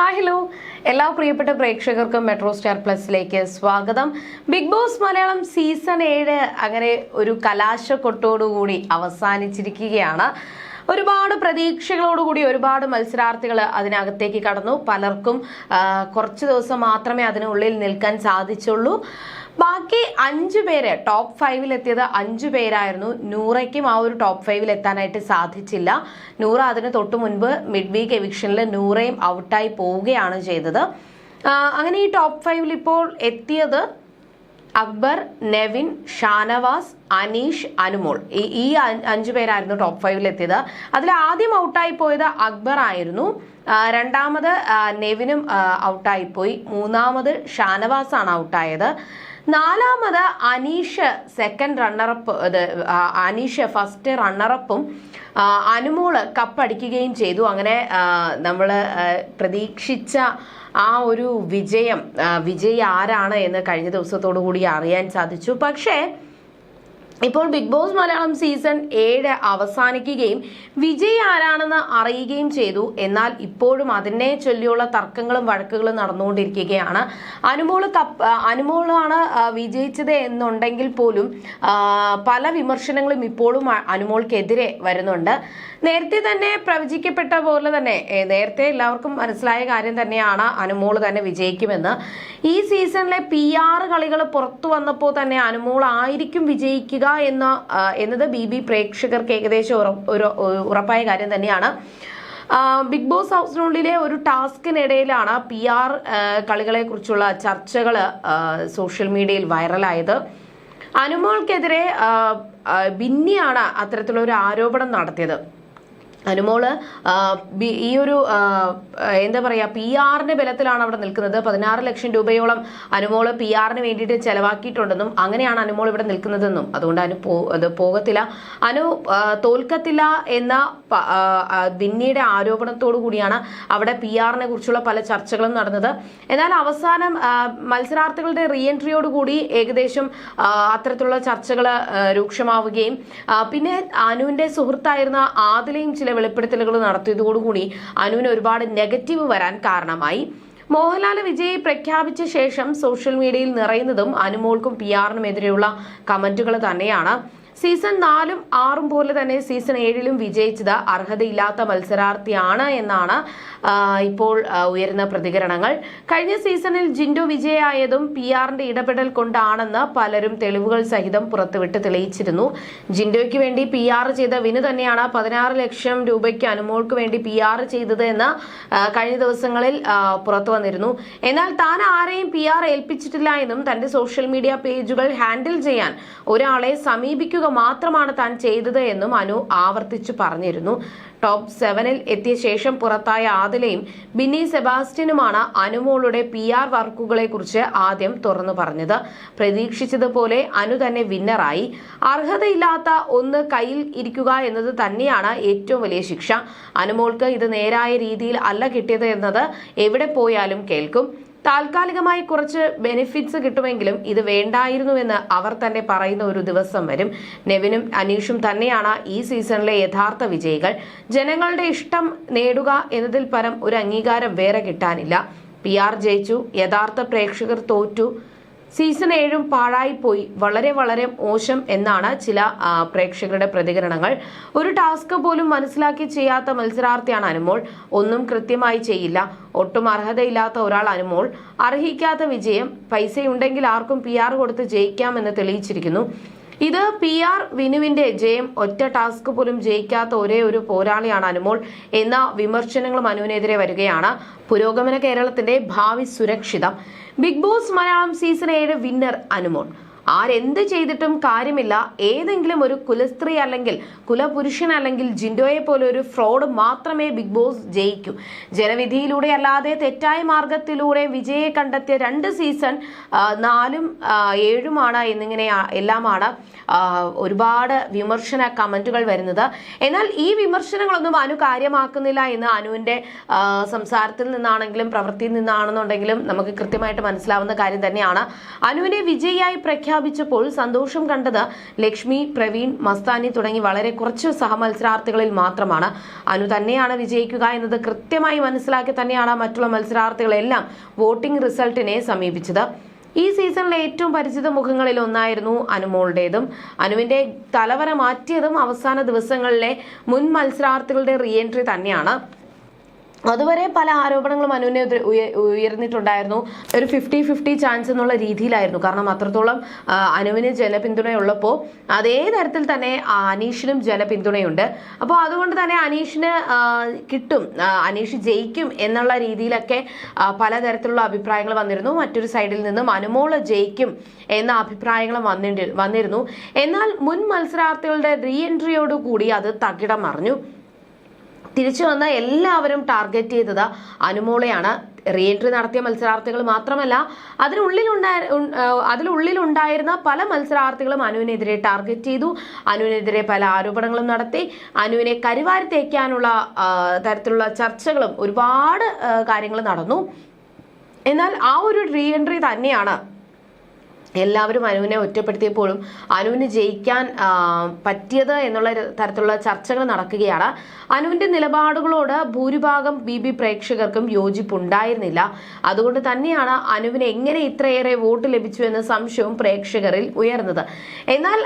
Hi hello എല്ലാ പ്രിയപ്പെട്ട പ്രേക്ഷകർക്കും മെട്രോ സ്റ്റാർ പ്ലസിലേക്ക് സ്വാഗതം. ബിഗ് ബോസ് മലയാളം സീസൺ ഏഴ് അങ്ങനെ ഒരു കലാശക്കൊട്ടോടുകൂടി അവസാനിച്ചിരിക്കുകയാണ്. ഒരുപാട് പ്രതീക്ഷകളോടുകൂടി ഒരുപാട് മത്സരാർത്ഥികൾ അതിനകത്തേക്ക് കടന്നു. പലർക്കും കുറച്ച് ദിവസം മാത്രമേ അതിനുള്ളിൽ നിൽക്കാൻ സാധിച്ചുള്ളൂ. ബാക്കി അഞ്ചു പേര് ടോപ്പ് ഫൈവിൽ എത്തിയത് അഞ്ചു പേരായിരുന്നു. നൂറയ്ക്കും ആ ഒരു ടോപ്പ് ഫൈവിൽ എത്താനായിട്ട് സാധിച്ചില്ല. നൂറ അതിന് തൊട്ടു മുൻപ് മിഡ് വീക്ക് എവിക്ഷനിൽ നൂറയും ഔട്ടായി പോവുകയാണ് ചെയ്തത്. അങ്ങനെ ഈ ടോപ്പ് ഫൈവിൽ ഇപ്പോൾ എത്തിയത് അക്ബർ നെവിൻ ഷാനവാസ് അനീഷ് അനുമോൾ. ഈ ഈ അഞ്ചു പേരായിരുന്നു ടോപ്പ് ഫൈവിൽ എത്തിയത്. അതിൽ ആദ്യം ഔട്ടായി പോയത് അക്ബർ ആയിരുന്നു. രണ്ടാമത് നെവിനും ഔട്ടായിപ്പോയി ഔട്ടായി പോയി. മൂന്നാമത് ഷാനവാസാണ് ഔട്ടായത് നാലാമത് Aneesh second runner up Aneesh first റണ്ണറപ്പും Anumol കപ്പടിക്കുകയും ചെയ്തു. അങ്ങനെ നമ്മൾ പ്രതീക്ഷിച്ച ആ ഒരു വിജയം വിജയി ആരാണ് എന്ന് കഴിഞ്ഞ ദിവസത്തോടു കൂടി അറിയാൻ സാധിച്ചു. പക്ഷേ ഇപ്പോൾ ബിഗ് ബോസ് മലയാളം സീസൺ ഏഴ് അവസാനിക്കുകയും വിജയ് ആരാണെന്ന് അറിയുകയും ചെയ്തു. എന്നാൽ ഇപ്പോഴും അതിനെ ചൊല്ലിയുള്ള തർക്കങ്ങളും വഴക്കുകളും നടന്നുകൊണ്ടിരിക്കുകയാണ്. അനുമോൾ കപ്പ് ആ, അനുമോളാണ് വിജയിച്ചത് എന്നുണ്ടെങ്കിൽ പോലും പല വിമർശനങ്ങളും ഇപ്പോഴും അനുമോൾക്കെതിരെ വരുന്നുണ്ട്. നേരത്തെ തന്നെ പ്രവചിക്കപ്പെട്ട പോലെ തന്നെ നേരത്തെ എല്ലാവർക്കും മനസ്സിലായ കാര്യം തന്നെയാണ് അനുമോൾ തന്നെ വിജയിക്കുമെന്ന്. ഈ സീസണിലെ പി ആറ് കളികൾ പുറത്തു വന്നപ്പോൾ തന്നെ അനുമോൾ ആയിരിക്കും വിജയിക്കുക എന്ന ആ, എന്നത് ബി ബി പ്രേക്ഷകർക്ക് ഏകദേശം ഒരു ഉറപ്പായ കാര്യം തന്നെയാണ്. ബിഗ് ബോസ് ഹൗസിനുള്ളിലെ ഒരു ടാസ്കിനിടയിലാണ് പി ആർ കളികളെ കുറിച്ചുള്ള ചർച്ചകൾ സോഷ്യൽ മീഡിയയിൽ വൈറലായത്. അനുമോൾക്കെതിരെ ബിന്നിയാണ് അത്തരത്തിലുള്ള ഒരു ആരോപണം നടത്തിയത്. അനുമോൾ ഈ ഒരു എന്താ പറയുക പി ആറിന്റെ ബലത്തിലാണ് അവിടെ നിൽക്കുന്നത്. പതിനാറ് ലക്ഷം രൂപയോളം അനുമോൾ പി ആറിന് വേണ്ടിയിട്ട് ചെലവാക്കിയിട്ടുണ്ടെന്നും അങ്ങനെയാണ് അനുമോൾ ഇവിടെ നിൽക്കുന്നതെന്നും. അതുകൊണ്ട് അനു അത് പോകത്തില്ല. അനു തോൽക്കത്തില്ല എന്ന ബിന്നിയുടെ ആരോപണത്തോടു കൂടിയാണ് അവിടെ പി ആറിനെ കുറിച്ചുള്ള പല ചർച്ചകളും നടന്നത്. എന്നാൽ അവസാനം മത്സരാർത്ഥികളുടെ റീ എൻട്രിയോട് കൂടി ഏകദേശം അത്തരത്തിലുള്ള ചർച്ചകൾ രൂക്ഷമാവുകയും പിന്നെ അനുവിന്റെ സുഹൃത്തായിരുന്ന ആദിലയും ചില വെളിപ്പെടുത്തലുകൾ നടത്തിയതോടുകൂടി അനുവിന് ഒരുപാട് നെഗറ്റീവ് വരാൻ കാരണമായി. മോഹൻലാൽ വിജയ് പ്രഖ്യാപിച്ച ശേഷം സോഷ്യൽ മീഡിയയിൽ നിറയുന്നതും അനുമോൾക്കും പി ആറിനുമെതിരെയുള്ള കമന്റുകൾ തന്നെയാണ്. സീസൺ നാലും ആറും പോലെ തന്നെ സീസൺ ഏഴിലും വിജയിച്ചത് അർഹതയില്ലാത്ത മത്സരാർത്ഥിയാണ് എന്നാണ് ഇപ്പോൾ ഉയരുന്ന പ്രതികരണങ്ങൾ. കഴിഞ്ഞ സീസണിൽ ജിൻഡോ വിജയായതും പി ആറിന്റെ ഇടപെടൽ കൊണ്ടാണെന്ന് പലരും തെളിവുകൾ സഹിതം പുറത്തുവിട്ട് തെളിയിച്ചിരുന്നു. ജിൻഡോയ്ക്ക് വേണ്ടി പി ആർ ചെയ്ത വിനു തന്നെയാണ് പതിനാറ് ലക്ഷം രൂപയ്ക്ക് അനുമോൾക്ക് വേണ്ടി പി ആർ ചെയ്തത് എന്ന് കഴിഞ്ഞ ദിവസങ്ങളിൽ പുറത്തു വന്നിരുന്നു. എന്നാൽ താൻ ആരെയും പി ആർ ഏൽപ്പിച്ചിട്ടില്ല എന്നും തന്റെ സോഷ്യൽ മീഡിയ പേജുകൾ ഹാൻഡിൽ ചെയ്യാൻ ഒരാളെ സമീപിക്കുക മാത്രമാണ് താൻ ചെയ്തത് എന്നും അനു ആവർത്തിച്ചു പറഞ്ഞിരുന്നു. ടോപ്പ് സെവനിൽ എത്തിയ ശേഷം പുറത്തായ ആദിലയും ബിന്നി സെബാസ്റ്റ്യനുമാണ് അനുമോളുടെ പി ആർ വർക്കുകളെ കുറിച്ച് ആദ്യം തുറന്നു പറഞ്ഞത്. പ്രതീക്ഷിച്ചതുപോലെ അനു തന്നെ വിന്നറായി. അർഹതയില്ലാത്ത ഒന്ന് കയ്യിൽ ഇരിക്കുക എന്നത് തന്നെയാണ് ഏറ്റവും വലിയ ശിക്ഷ. അനുമോൾക്ക് ഇത് നേരായ രീതിയിൽ അല്ല കിട്ടിയത് എന്നത് എവിടെ പോയാലും കേൾക്കും. താൽക്കാലികമായി കുറച്ച് ബെനിഫിറ്റ്സ് കിട്ടുമെങ്കിലും ഇത് വേണ്ടായിരുന്നുവെന്ന് അവർ തന്നെ പറയുന്ന ഒരു ദിവസം വരും. നെവിനും അനീഷും തന്നെയാണ് ഈ സീസണിലെ യഥാർത്ഥ വിജയികൾ. ജനങ്ങളുടെ ഇഷ്ടം നേടുക എന്നതിൽ പരം ഒരു അംഗീകാരം വേറെ കിട്ടാനില്ല. പി ആർ ജയിച്ചു യഥാർത്ഥ പ്രേക്ഷകർ തോറ്റു. സീസൺ ഏഴും പാഴായിപ്പോയി. വളരെ വളരെ മോശം എന്നാണ് ചില പ്രേക്ഷകരുടെ പ്രതികരണങ്ങൾ. ഒരു ടാസ്ക് പോലും മനസ്സിലാക്കി ചെയ്യാത്ത മത്സരാർത്ഥിയാണ് അനുമോൾ. ഒന്നും കൃത്യമായി ചെയ്യില്ല. ഒട്ടും അർഹതയില്ലാത്ത ഒരാൾ അനുമോൾ. അർഹിക്കാത്ത വിജയം. പൈസയുണ്ടെങ്കിൽ ആർക്കും പി ആർ കൊടുത്ത് ജയിക്കാമെന്ന് തെളിയിച്ചിരിക്കുന്നു. ഇത് പി ആർ വിനുവിന്റെ ജയം. ഒറ്റ ടാസ്ക് പോലും ജയിക്കാത്ത ഒരേ ഒരു പോരാളിയാണ് അനുമോൾ എന്ന വിമർശനങ്ങളും അനുവിനെതിരെ വരികയാണ്. പുരോഗമന കേരളത്തിന്റെ ഭാവി സുരക്ഷിതം. ബിഗ് ബോസ് മലയാളം സീസൺ ഏഴ് വിന്നർ അനുമോൾ. ആരെന്ത് ചെയ്തിട്ടും കാര്യമില്ല. ഏതെങ്കിലും ഒരു കുലസ്ത്രീ അല്ലെങ്കിൽ കുലപുരുഷൻ അല്ലെങ്കിൽ ജിൻഡോയെ പോലെ ഒരു ഫ്രോഡ് മാത്രമേ ബിഗ് ബോസ് ജയിക്കൂ. ജനവിധിയിലൂടെ അല്ലാതെ തെറ്റായ മാർഗത്തിലൂടെ വിജയെ കണ്ടെത്തിയ രണ്ട് സീസൺ നാലും ഏഴുമാണ് എന്നിങ്ങനെ എല്ലാമാണ് ഒരുപാട് വിമർശന കമന്റുകൾ വരുന്നത്. എന്നാൽ ഈ വിമർശനങ്ങളൊന്നും അനു കാര്യമാക്കുന്നില്ല എന്ന് അനുവിന്റെ സംസാരത്തിൽ നിന്നാണെങ്കിലും പ്രവൃത്തിയിൽ നിന്നാണെന്നുണ്ടെങ്കിലും നമുക്ക് കൃത്യമായിട്ട് മനസ്സിലാവുന്ന കാര്യം തന്നെയാണ്. അനുവിനെ വിജയിയായി പ്രഖ്യാപിച്ചു പ്രഖ്യാപിച്ചപ്പോൾ സന്തോഷം കണ്ടത് ലക്ഷ്മി പ്രവീൺ മസ്താനി തുടങ്ങി വളരെ കുറച്ച് സഹമത്സരാർത്ഥികളിൽ മാത്രമാണ്. അനു തന്നെയാണ് വിജയിക്കുക എന്നത് കൃത്യമായി മനസ്സിലാക്കി തന്നെയാണ് മറ്റുള്ള മത്സരാർത്ഥികളെല്ലാം വോട്ടിംഗ് റിസൾട്ടിനെ സമീപിച്ചത്. ഈ സീസണിലെ ഏറ്റവും പരിചിത മുഖങ്ങളിൽ ഒന്നായിരുന്നു അനുമോളുടേതും. അനുവിന്റെ തലവര മാറ്റിയതും അവസാന ദിവസങ്ങളിലെ മുൻ മത്സരാർത്ഥികളുടെ റീഎൻട്രി തന്നെയാണ്. അതുവരെ പല ആരോപണങ്ങളും അനുവിനെ ഉയർന്നിട്ടുണ്ടായിരുന്നു. ഒരു ഫിഫ്റ്റി ഫിഫ്റ്റി ചാൻസ് എന്നുള്ള രീതിയിലായിരുന്നു. കാരണം അത്രത്തോളം അനുവിന് ജനപിന്തുണയുള്ളപ്പോൾ അതേ തരത്തിൽ തന്നെ അനീഷിനും ജനപിന്തുണയുണ്ട് അപ്പോൾ അതുകൊണ്ട് തന്നെ അനീഷിന് കിട്ടും അനീഷ് ജയിക്കും എന്നുള്ള രീതിയിലൊക്കെ പലതരത്തിലുള്ള അഭിപ്രായങ്ങൾ വന്നിരുന്നു. മറ്റൊരു സൈഡിൽ നിന്നും അനുമോൾ ജയിക്കും എന്ന അഭിപ്രായങ്ങൾ വന്നിരുന്നു. എന്നാൽ മുൻ മത്സരാർത്ഥികളുടെ റീ എൻട്രിയോടുകൂടി അത് തകിടം മറിഞ്ഞു. തിരിച്ചു വന്ന എല്ലാവരും ടാർഗറ്റ് ചെയ്തത് അനുമോളെയാണ്. റീ എൻട്രി നടത്തിയ മത്സരാർത്ഥികൾ മാത്രമല്ല അതിനുള്ളിലുണ്ടായ അതിലുള്ളിലുണ്ടായിരുന്ന പല മത്സരാർത്ഥികളും അനുവിനെതിരെ ടാർഗറ്റ് ചെയ്തു. അനുവിനെതിരെ പല ആരോപണങ്ങളും നടത്തി. അനുവിനെ കരിവാരി തേക്കാനുള്ള തരത്തിലുള്ള ചർച്ചകളും ഒരുപാട് കാര്യങ്ങൾ നടന്നു. എന്നാൽ ആ ഒരു റീ എൻട്രി തന്നെയാണ് എല്ലാവരും അനുവിനെ ഒറ്റപ്പെടുത്തിയപ്പോഴും അനുവിന് ജയിക്കാൻ പറ്റിയത് എന്നുള്ള തരത്തിലുള്ള ചർച്ചകൾ നടക്കുകയാണ്. അനുവിന്റെ നിലപാടുകളോട് ഭൂരിഭാഗം ബി ബി പ്രേക്ഷകർക്കും യോജിപ്പുണ്ടായിരുന്നില്ല. അതുകൊണ്ട് തന്നെയാണ് അനുവിന് എങ്ങനെ ഇത്രയേറെ വോട്ട് ലഭിച്ചു എന്ന സംശയവും പ്രേക്ഷകരിൽ ഉയർന്നത്. എന്നാൽ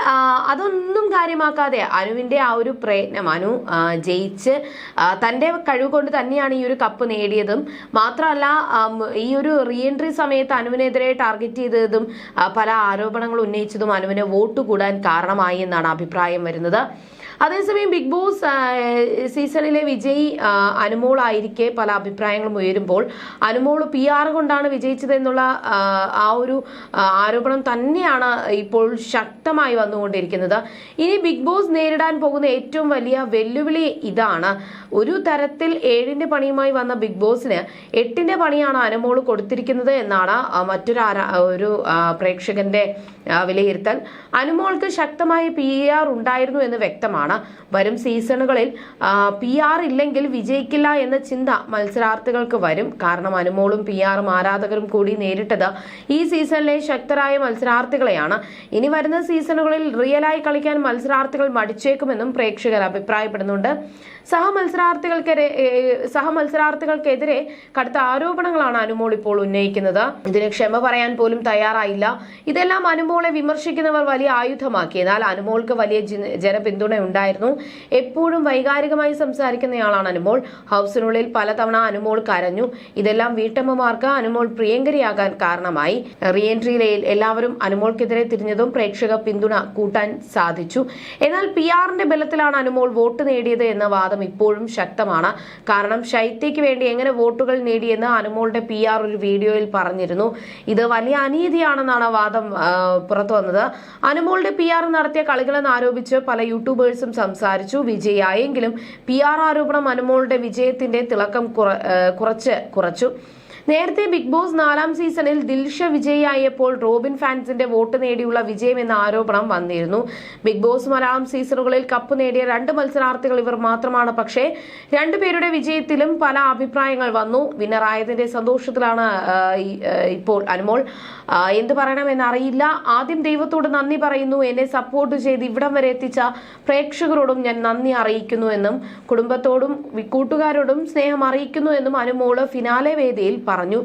അതൊന്നും കാര്യമാക്കാതെ അനുവിന്റെ ആ ഒരു പ്രയത്നം അനു ജയിച്ച് തന്റെ കഴിവ് കൊണ്ട് തന്നെയാണ് ഈ ഒരു കപ്പ് നേടിയതും. മാത്രമല്ല ഈ ഒരു റീഎൻട്രി സമയത്ത് അനുവിനെതിരെ ടാർഗറ്റ് ചെയ്തതും പല ആരോപണങ്ങൾ ഉന്നയിച്ചതും അനുവിന് വോട്ട് കൂടാൻ കാരണമായി എന്നാണ് അഭിപ്രായം വരുന്നത്. അതേസമയം ബിഗ് ബോസ് സീസണിലെ വിജയ് അനുമോളായിരിക്കെ പല അഭിപ്രായങ്ങളും ഉയരുമ്പോൾ അനുമോൾ പി ആർ കൊണ്ടാണ് വിജയിച്ചത് എന്നുള്ള ആ, ഒരു ആരോപണം തന്നെയാണ് ഇപ്പോൾ ശക്തമായി വന്നുകൊണ്ടിരിക്കുന്നത്. ഇനി ബിഗ് ബോസ് നേരിടാൻ പോകുന്ന ഏറ്റവും വലിയ വെല്ലുവിളി ഇതാണ്. ഒരു തരത്തിൽ ഏഴിന്റെ പണിയുമായി വന്ന ബിഗ് ബോസിന് എട്ടിന്റെ പണിയാണ് അനുമോൾ കൊടുത്തിരിക്കുന്നത് എന്നാണ് മറ്റൊരു ഒരു പ്രേക്ഷകന്റെ വിലയിരുത്തൽ. അനുമോൾക്ക് ശക്തമായ പി ആർ ഉണ്ടായിരുന്നു എന്ന് വ്യക്തമാണ്. വരും സീസണുകളിൽ പി ആർ ഇല്ലെങ്കിൽ വിജയിക്കില്ല എന്ന ചിന്ത മത്സരാർത്ഥികൾക്ക് വരും. കാരണം അനുമോളും പി ആറും ആരാധകരും കൂടി നേരിട്ടത് ഈ സീസണിലെ ശക്തരായ മത്സരാർത്ഥികളെയാണ്. ഇനി വരുന്ന സീസണുകളിൽ റിയലായി കളിക്കാൻ മത്സരാർത്ഥികൾ മടിച്ചേക്കുമെന്നും പ്രേക്ഷകർ അഭിപ്രായപ്പെടുന്നുണ്ട്. സഹ മത്സരാർത്ഥികൾക്കെതിരെ സഹ മത്സരാർത്ഥികൾക്കെതിരെ കടുത്ത ആരോപണങ്ങളാണ് അനുമോൾ ഇപ്പോൾ ഉന്നയിക്കുന്നത്. ഇതിന് ക്ഷമ പറയാൻ പോലും തയ്യാറായില്ല. ഇതെല്ലാം അനുമോളെ വിമർശിക്കുന്നവർ വലിയ ആയുധമാക്കി. എന്നാൽ അനുമോൾക്ക് വലിയ ജന- ജനപിന്തുണ ഉണ്ടായിരുന്നു. എപ്പോഴും വൈകാരികമായി സംസാരിക്കുന്നയാളാണ് അനുമോൾ. ഹൗസിനുള്ളിൽ പലതവണ അനുമോൾ കരഞ്ഞു. ഇതെല്ലാം വീട്ടമ്മമാർക്ക് അനുമോൾ പ്രിയങ്കരിയാകാൻ കാരണമായി. റീ എൻട്രിയിലെ എല്ലാവരും അനുമോൾക്കെതിരെ തിരിഞ്ഞതും പ്രേക്ഷക പിന്തുണ കൂട്ടാൻ സാധിച്ചു. എന്നാൽ പി ആറിന്റെ ബലത്തിലാണ് അനുമോൾ വോട്ട് നേടിയത് എന്ന വാദം ഇപ്പോഴും ശക്തമാണ്. കാരണം ശൈത്യയ്ക്ക് വേണ്ടി എങ്ങനെ വോട്ടുകൾ നേടിയെന്ന് അനുമോളുടെ പി ആർ ഒരു വീഡിയോയിൽ പറഞ്ഞിരുന്നു. ഇത് വലിയ അനീതിയാണെന്നാണ് വാദം പുറത്തു വന്നത് അനുമോളുടെ പി ആർ നടത്തിയ കളികളെന്ന് ആരോപിച്ച് പല യൂട്യൂബേഴ്സും സംസാരിച്ചു. വിജയായെങ്കിലും പി ആർ ആരോപണം അനുമോളുടെ വിജയത്തിന്റെ തിളക്കം കുറച്ച് കുറച്ചു. നേരത്തെ ബിഗ് ബോസ് നാലാം സീസണിൽ ദിൽഷ വിജയിയായപ്പോൾ റോബിൻ ഫാൻസിന്റെ വോട്ട് നേടിയുള്ള വിജയം എന്ന ആരോപണം വന്നിരുന്നു. ബിഗ് ബോസ് മലയാളം സീസണുകളിൽ കപ്പ് നേടിയ രണ്ട് മത്സരാർത്ഥികൾ ഇവർ മാത്രമാണ്. പക്ഷേ രണ്ടുപേരുടെ വിജയത്തിലും പല അഭിപ്രായങ്ങൾ വന്നു. വിന്നറായതിന്റെ സന്തോഷത്തിലാണ് ഇപ്പോൾ അനുമോൾ. എന്ത് പറയണമെന്ന് അറിയില്ല ആദ്യം ദൈവത്തോട് നന്ദി പറയുന്നു. എന്നെ സപ്പോർട്ട് ചെയ്ത് ഇവിടം വരെ എത്തിച്ച പ്രേക്ഷകരോടും ഞാൻ നന്ദി അറിയിക്കുന്നു എന്നും കുടുംബത്തോടും കൂട്ടുകാരോടും സ്നേഹം അറിയിക്കുന്നു എന്നും അനുമോൾ ഫിനാലെ വേദിയിൽ പറഞ്ഞു.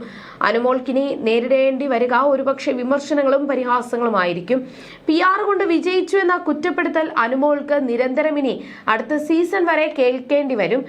അനുമോൾക്കിനി നേരിടേണ്ടി വരിക. ഒരുപക്ഷെ വിമർശനങ്ങളും പരിഹാസങ്ങളുമായിരിക്കും. പി ആർ കൊണ്ട് വിജയിച്ചു എന്ന കുറ്റപ്പെടുത്തൽ അനുമോൾക്ക് നിരന്തരം ഇനി അടുത്ത സീസൺ വരെ കേൾക്കേണ്ടി വരും.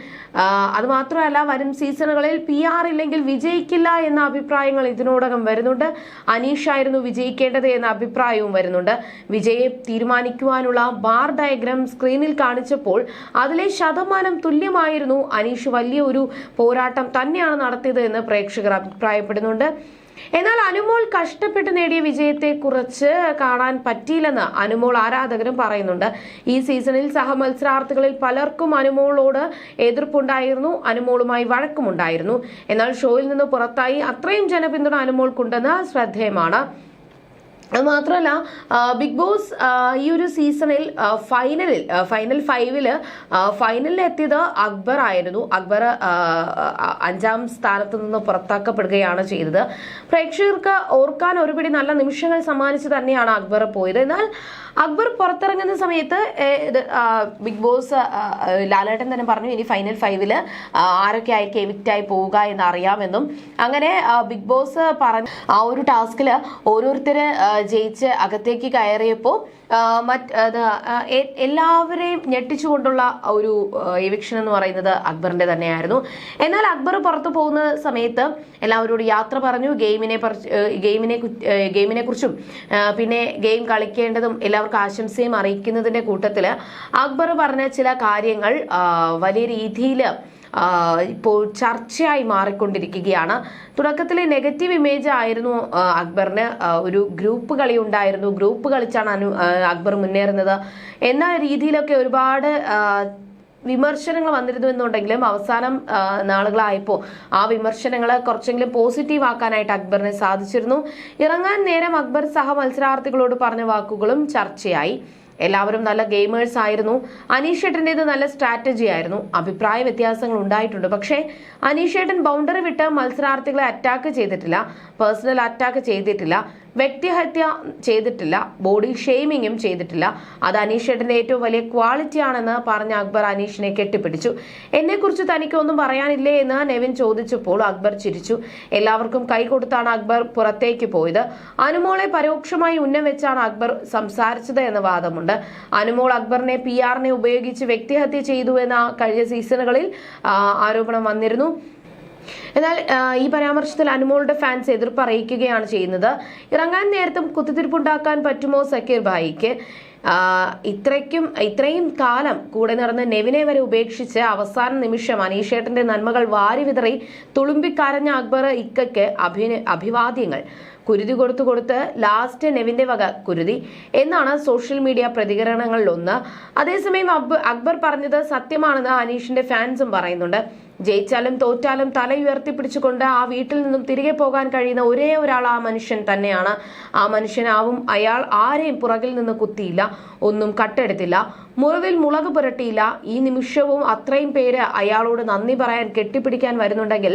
അതുമാത്രമല്ല അത് മാത്രമല്ല വരും സീസണുകളിൽ പി ആർ ഇല്ലെങ്കിൽ വിജയിക്കില്ല എന്ന അഭിപ്രായങ്ങൾ ഇതിനോടകം വരുന്നുണ്ട്. അനീഷ് ആയിരുന്നു വിജയിക്കേണ്ടത് എന്ന അഭിപ്രായവും വരുന്നുണ്ട്. വിജയെ തീരുമാനിക്കുവാനുള്ള ബാർ ഡയഗ്രാം സ്ക്രീനിൽ കാണിച്ചപ്പോൾ അതിലെ ശതമാനം തുല്യമായിരുന്നു അനീഷ്. വലിയ ഒരു പോരാട്ടം തന്നെയാണ് നടത്തിയത് എന്ന് പ്രേക്ഷകർ അഭിപ്രായപ്പെടുന്നുണ്ട്. എന്നാൽ അനുമോൾ കഷ്ടപ്പെട്ട് നേടിയ വിജയത്തെ കുറിച്ച് കാണാൻ പറ്റിയില്ലെന്ന് അനുമോൾ ആരാധകരും പറയുന്നുണ്ട്. ഈ സീസണിൽ സഹമത്സരാർത്ഥികളിൽ പലർക്കും അനുമോളോട് എതിർപ്പുണ്ടായിരുന്നു അനുമോളുമായി വഴക്കുമുണ്ടായിരുന്നു. എന്നാൽ ഷോയിൽ നിന്ന് പുറത്തായി അത്രയും ജനപിന്തുണ അനുമോൾക്കുണ്ടെന്ന് ശ്രദ്ധേയമാണ്. മാത്രമല്ല ബിഗ് ബോസ് ഈ ഒരു സീസണിൽ ഫൈനലിൽ ഫൈനൽ ഫൈവിൽ ഫൈനലിൽ എത്തിയത് അക്ബർ ആയിരുന്നു. അക്ബർ അഞ്ചാം സ്ഥാനത്ത് നിന്ന് പുറത്താക്കപ്പെടുകയാണ് ചെയ്തത്. പ്രേക്ഷകർക്ക് ഓർക്കാൻ ഒരുപിടി നല്ല നിമിഷങ്ങൾ സമ്മാനിച്ച് തന്നെയാണ് അക്ബർ പോയത്. എന്നാൽ അക്ബർ പുറത്തിറങ്ങുന്ന സമയത്ത് ബിഗ് ബോസ് ലാലേട്ടൻ തന്നെ പറഞ്ഞു ഇനി ഫൈനൽ ഫൈവിൽ ആരൊക്കെ ആയിരിക്കും എവിക്റ്റായി പോവുക എന്ന് അറിയാമെന്നും അങ്ങനെ ബിഗ് ബോസ് പറഞ്ഞ ആ ഒരു ടാസ്കിൽ ഓരോരുത്തര് ജയിച്ച് അകത്തേക്ക് കയറിയപ്പോൾ മറ്റ് എല്ലാവരെയും ഞെട്ടിച്ചുകൊണ്ടുള്ള ഒരു എവിക്ഷൻ എന്ന് പറയുന്നത് അക്ബറിന്റെ തന്നെയായിരുന്നു. എന്നാൽ അക്ബർ പുറത്തു പോകുന്ന സമയത്ത് എല്ലാവരോട് യാത്ര പറഞ്ഞു ഗെയിമിനെ ഗെയിമിനെ ഗെയിമിനെ കുറിച്ചും പിന്നെ ഗെയിം കളിക്കേണ്ടതും എല്ലാവർക്കും ആശംസയും അറിയിക്കുന്നതിന്റെ കൂട്ടത്തിൽ അക്ബർ പറഞ്ഞ ചില കാര്യങ്ങൾ വലിയ രീതിയിൽ ഇപ്പോൾ ചർച്ചയായി മാറിക്കൊണ്ടിരിക്കുകയാണ്. തുടക്കത്തിലെ നെഗറ്റീവ് ഇമേജ് ആയിരുന്നു അക്ബറിന്. ഒരു ഗ്രൂപ്പ് കളി ഉണ്ടായിരുന്നു. ഗ്രൂപ്പ് കളിച്ചാണ് അനു അക്ബർ മുന്നേറുന്നത്. എന്ന രീതിയിലൊക്കെ ഒരുപാട് വിമർശനങ്ങൾ വന്നിരുന്നു എന്നുണ്ടെങ്കിലും അവസാനം നാളുകളായപ്പോൾ ആ വിമർശനങ്ങൾ കുറച്ചെങ്കിലും പോസിറ്റീവ് ആക്കാനായിട്ട് അക്ബറിനെ സാധിച്ചിരുന്നു. ഇറങ്ങാൻ നേരം അക്ബർ സഹ മത്സരാർത്ഥികളോട് പറഞ്ഞ വാക്കുകളും ചർച്ചയായി. എല്ലാവരും നല്ല ഗെയിമേഴ്സ് ആയിരുന്നു. അനീഷേട്ടന്റെത് നല്ല സ്ട്രാറ്റജി ആയിരുന്നു. അഭിപ്രായ വ്യത്യാസങ്ങൾ ഉണ്ടായിട്ടുണ്ട്. പക്ഷേ അനീഷേട്ടൻ ബൗണ്ടറി വിട്ട് മത്സരാർത്ഥികളെ അറ്റാക്ക് ചെയ്തിട്ടില്ല. പേഴ്സണൽ അറ്റാക്ക് ചെയ്തിട്ടില്ല. വ്യക്തിഹത്യ ചെയ്തിട്ടില്ല. ബോഡി ഷെയ്മിങ്ങും ചെയ്തിട്ടില്ല. അത് അനീഷേട്ടന്റെ ഏറ്റവും വലിയ ക്വാളിറ്റി ആണെന്ന് പറഞ്ഞ അക്ബർ അനീഷിനെ കെട്ടിപ്പിടിച്ചു. എന്നെക്കുറിച്ച് തനിക്കൊന്നും പറയാനില്ലേ എന്ന് നെവിൻ ചോദിച്ചപ്പോൾ അക്ബർ ചിരിച്ചു. എല്ലാവർക്കും കൈ കൊടുത്താണ് അക്ബർ പുറത്തേക്ക് പോയത്. അനുമോളെ പരോക്ഷമായി ഉന്നം വെച്ചാണ് അക്ബർ സംസാരിച്ചത് എന്ന വാദമുണ്ട് അനുമോൾ അക്ബറിനെ പി ആറിനെ ഉപയോഗിച്ച് വ്യക്തിഹത്യ ചെയ്തു എന്ന കഴിഞ്ഞ സീസണുകളിൽ ആരോപണം വന്നിരുന്നു. എന്നാൽ ഈ പരാമർശത്തിൽ അനുമോളുടെ ഫാൻസ് എതിർപ്പ് അറിയിക്കുകയാണ് ചെയ്യുന്നത്. ഇറങ്ങാൻ നേരത്തും കുത്തിത്തിരിപ്പുണ്ടാക്കാൻ പറ്റുമോ സക്കീർ ഭായിക്ക്? ഇത്രയ്ക്കും ഇത്രയും കാലം കൂടെ നടന്ന് നെവിനെ വരെ ഉപേക്ഷിച്ച് അവസാന നിമിഷം അനീഷേട്ടന്റെ നന്മകൾ വാരി വിതറി തുളുമ്പിക്കരഞ്ഞ അക്ബർ ഇക്കയ്ക്ക് അഭിവാദ്യങ്ങൾ. കുരുതി കൊടുത്തു കൊടുത്ത് ലാസ്റ്റ് നെവിന്റെ വക കുരുതി എന്നാണ് സോഷ്യൽ മീഡിയ പ്രതികരണങ്ങളിലൊന്ന്. അതേസമയം അക്ബ- അക്ബർ പറഞ്ഞത് സത്യമാണെന്ന് അനീഷിന്റെ ഫാൻസും പറയുന്നുണ്ട്. ജയിച്ചാലും തോറ്റാലും തല ഉയർത്തിപ്പിടിച്ചുകൊണ്ട് ആ വീട്ടിൽ നിന്നും തിരികെ പോകാൻ കഴിയുന്ന ഒരേ ഒരാൾ ആ മനുഷ്യൻ തന്നെയാണ്. ആ മനുഷ്യനാവും അയാൾ ആരെയും പുറകിൽ നിന്ന് കുത്തിയില്ല ഒന്നും കട്ടെടുത്തില്ല മുറിവിൽ മുളക് പുരട്ടിയില്ല. ഈ നിമിഷവും അത്രയും പേര് അയാളോട് നന്ദി പറയാൻ കെട്ടിപ്പിടിക്കാൻ വരുന്നുണ്ടെങ്കിൽ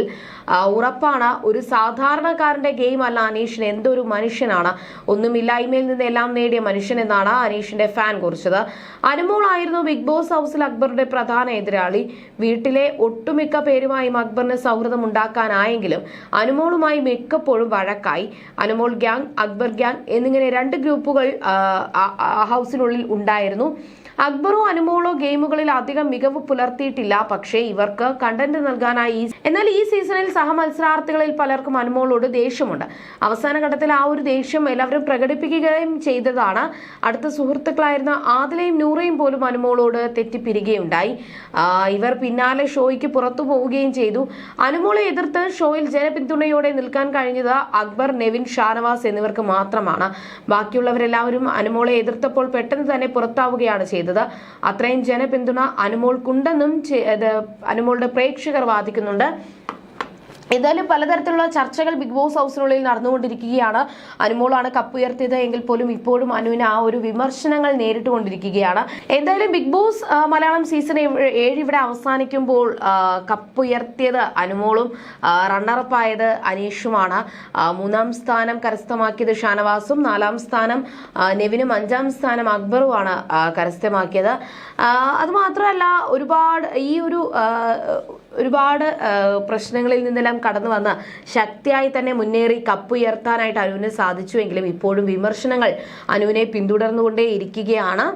ഉറപ്പാണ് ഒരു സാധാരണക്കാരന്റെ ഗെയിം അല്ല അനീഷിന് എന്തൊരു മനുഷ്യനാണ്. ഒന്നുമില്ലായ്മയിൽ നിന്ന് എല്ലാം നേടിയ മനുഷ്യൻ എന്നാണ് അനീഷിന്റെ ഫാൻ കുറിച്ചത്. അനുമോളായിരുന്നു ബിഗ് ബോസ് ഹൗസിൽ അക്ബറുടെ പ്രധാന എതിരാളി. വീട്ടിലെ ഒട്ടുമിക്ക പേരുമായും അക്ബറിന് സൗഹൃദം ഉണ്ടാക്കാനായെങ്കിലും അനുമോളുമായി മിക്കപ്പോഴും വഴക്കായി. അനുമോൾ ഗ്യാങ് അക്ബർ ഗ്യാങ് എന്നിങ്ങനെ രണ്ട് ഗ്രൂപ്പുകൾ ഹൗസിനുള്ളിൽ ഉണ്ടായിരുന്നു. അക്ബറോ അനുമോളോ ഗെയിമുകളിൽ അധികം മികവ് പുലർത്തിയിട്ടില്ല. പക്ഷേ ഇവർക്ക് കണ്ടന്റ് നൽകാനായി എന്നാൽ ഈ സീസണിൽ സഹമത്സരാർത്ഥികളിൽ പലർക്കും അനുമോളോട് ദേഷ്യമുണ്ട്. അവസാന ഘട്ടത്തിൽ ആ ഒരു ദേഷ്യം എല്ലാവരും പ്രകടിപ്പിക്കുകയും ചെയ്തതാണ്. അടുത്ത സുഹൃത്തുക്കളായിരുന്ന ആദിലയും നൂറയും പോലും അനുമോളോട് തെറ്റിപ്പിരികയുണ്ടായി. ഇവർ പിന്നാലെ ഷോയ്ക്ക് പുറത്തു പോവുകയും ചെയ്തു. അനുമോളെ എതിർത്ത് ഷോയിൽ ജനപിന്തുണയോടെ നിൽക്കാൻ കഴിഞ്ഞത് അക്ബർ നെവിൻ ഷാനവാസ് എന്നിവർക്ക് മാത്രമാണ്. ബാക്കിയുള്ളവരെല്ലാവരും അനുമോളെ എതിർത്തപ്പോൾ പെട്ടെന്ന് തന്നെ പുറത്താവുകയാണ് ചെയ്തത്. അത്രയും ജനപിന്തുണ അനുമോൾക്കുണ്ടെന്നും അനുമോളുടെ പ്രേക്ഷകർ വാദിക്കുന്നുണ്ട്. എന്തായാലും പലതരത്തിലുള്ള ചർച്ചകൾ ബിഗ് ബോസ് ഹൗസിനുള്ളിൽ നടന്നുകൊണ്ടിരിക്കുകയാണ്. അനുമോളാണ് കപ്പുയർത്തിയത് എങ്കിൽ പോലും ഇപ്പോഴും അനുവിന് ആ ഒരു വിമർശനങ്ങൾ നേരിട്ടുകൊണ്ടിരിക്കുകയാണ്. എന്തായാലും ബിഗ് ബോസ് മലയാളം സീസൺ ഏഴ് ഇവിടെ അവസാനിക്കുമ്പോൾ കപ്പ് കപ്പുയർത്തിയത് അനുമോളും റണ്ണറപ്പ് ആയത് അനീഷുമാണ്. മൂന്നാം സ്ഥാനം കരസ്ഥമാക്കിയത് ഷാനവാസും നാലാം സ്ഥാനം നെവിനും അഞ്ചാം സ്ഥാനം അക്ബറുമാണ് കരസ്ഥമാക്കിയത്. അതുമാത്രമല്ല ഒരുപാട് ഈ ഒരു ഒരുപാട് പ്രശ്നങ്ങളിൽ നിന്നെല്ലാം കടന്നു വന്ന ശക്തിയായി തന്നെ മുന്നേറി കപ്പുയർത്താനായിട്ട് അനുവിന് സാധിച്ചുവെങ്കിലും ഇപ്പോഴും വിമർശനങ്ങൾ അനുവിനെ പിന്തുടർന്നുകൊണ്ടേ ഇരിക്കുകയാണ്